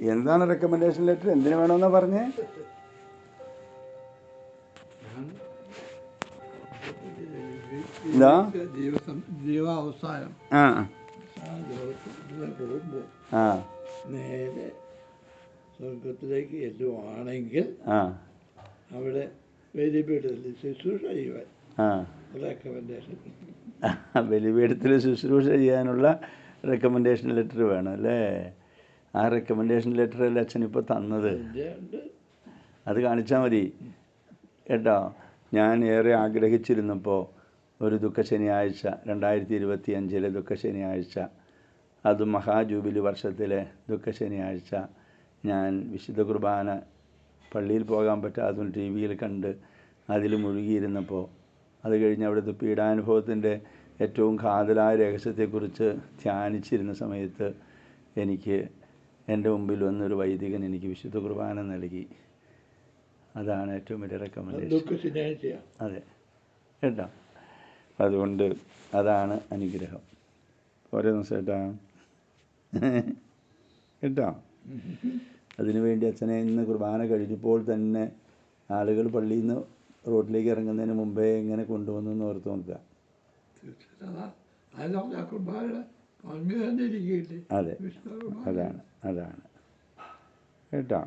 എന്താണ് recommendation letter എന്തിനു വേണമെന്നാ പറഞ്ഞേ? ജീവസം ജീവാവസാനം. ആ. ആ. നേരെ സ്വർഗത്തിലേക്ക് എത്തുവാണെങ്കിൽ ആ. അവിടെ ബലിപീഠത്തിൽ ശുശ്രൂഷ ചെയ്യുവാൻ. റെക്കമെൻഡേഷൻ ബലിപീഠത്തിൽ ശുശ്രൂഷ ചെയ്യാനുള്ള റെക്കമെൻഡേഷൻ ലെറ്റർ വേണം അല്ലേ? ആ റെക്കമെൻഡേഷൻ ലെറ്റർ അല്ലേ അച്ഛൻ ഇപ്പോൾ തന്നത്? അത് കാണിച്ചാൽ മതി. കേട്ടോ? ഞാൻ ഏറെ ആഗ്രഹിച്ചിരുന്നപ്പോൾ ഒരു ദുഃഖ ശനിയാഴ്ച രണ്ടായിരത്തി ഇരുപത്തി അഞ്ചിലെ ദുഃഖ ശനിയാഴ്ച അത് മഹാജൂബിലി വർഷത്തിലെ ദുഃഖ ശനിയാഴ്ച ഞാൻ വിശുദ്ധ കുർബാന പള്ളിയിൽ പോകാൻ പറ്റാതും ടി വിയിൽ കണ്ട് അതിൽ മുഴുകിയിരുന്നപ്പോൾ അത് കഴിഞ്ഞ് അവിടുത്തെ പീഡാനുഭവത്തിന്റെ ഏറ്റവും കാതലായ രഹസ്യത്തെക്കുറിച്ച് ധ്യാനിച്ചിരുന്ന സമയത്ത് എനിക്ക് എന്റെ മുമ്പിൽ വന്നൊരു വൈദികൻ എനിക്ക് വിശുദ്ധ കുർബാന നൽകി. അതാണ് ഏറ്റവും വലിയ റെക്കമെൻഡേഷൻ അതെ കേട്ടോ? അതുകൊണ്ട് അതാണ് അനുഗ്രഹം. ഓരോ ദിവസം കേട്ടാ? കേട്ടോ? അതിനുവേണ്ടി അച്ഛനെ ഇന്ന് കുർബാന കഴിഞ്ഞപ്പോൾ തന്നെ ആളുകൾ പള്ളിയിൽ നിന്ന് റോഡിലേക്ക് ഇറങ്ങുന്നതിന് മുമ്പേ എങ്ങനെ കൊണ്ടുവന്നു എന്ന് ഓർത്ത് നോക്കുക. അതാ. അതാണ് അതാണ്. കേട്ടോ?